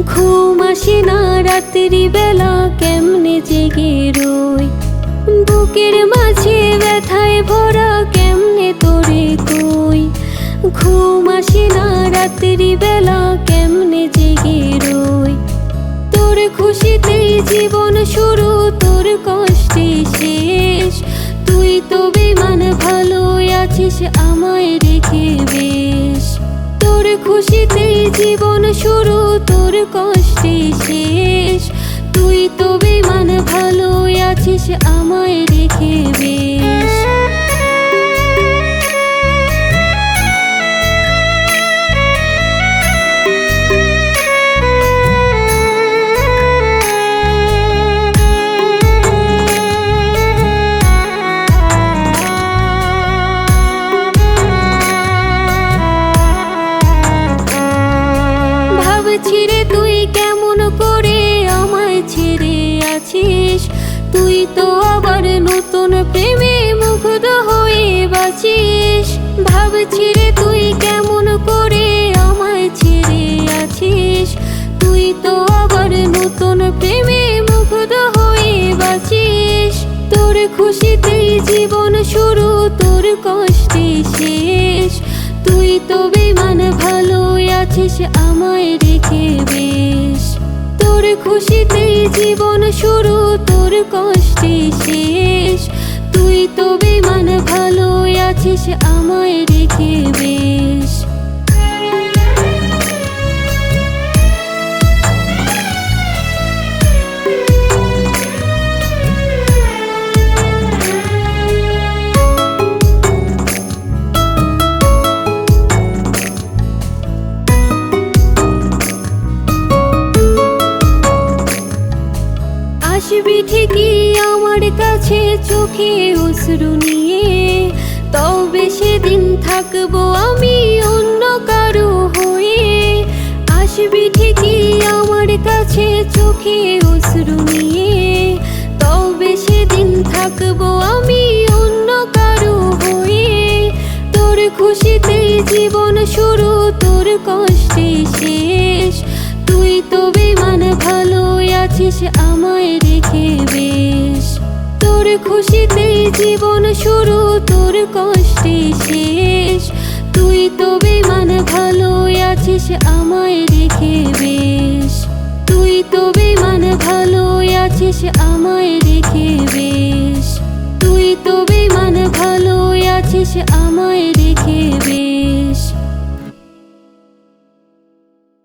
ঘুম আসে না রাত্রি বেলা, কেমনে জেগে রই? বুকের মাঝে ব্যথায় ভরা, কেমনে তোরে কই ঘুম আসে না রাত্রি বেলা, কেমনে জেগে রই? তোর খুশিতেই জীবন শুরু, তোর কষ্টে শেষ। তুই তো বেমান ভালো আছিস, আমায় রেখে বেশ। তোর খুশিতেই জীবন শুরু কষ্টে শেষ। তুই তো বেমান ভালো আছিস আমায় রেখে প্রেমে মুগ্ধ হয়ে বাঁচিস। ভাবছি রে তুই কেমন করে আমায় ছেড়ে আছিস? তুই তো আবার নতুন প্রেমে মুগ্ধ হয়ে বাঁচিস। তোর খুশিতেই জীবন শুরু, তোর কষ্টে শেষ। তুই তো বেমান ভালো আছিস, আমায় রেখে বেশ। তোর খুশিতেই জীবন শুরু, তোর কষ্টে রেখে আসবি ঠিকই আমার কাছে চোখে অশ্রু থাকব আমি অন্য কারও হয়ে। আসবি ঠিকই আমার কাছে চোখে অশ্রু নিয়ে। তবে সেদিন থাকব আমি অন্য কারও হয়ে। তোর খুশিতেই জীবন শুরু, তোর কষ্টে শেষ। তুই তো বেমান ভালো আছিস, আমায় রেখে বেশ। তোর খুশিতেই জীবন শুরু, তোর কষ্টে শেষ। আছিস আমায় রেখে বেশ। তুই তো বেমান ভালো আছিস, আমায় রেখে বেশ। তুই তো বেমান ভালো আছিস, আমায়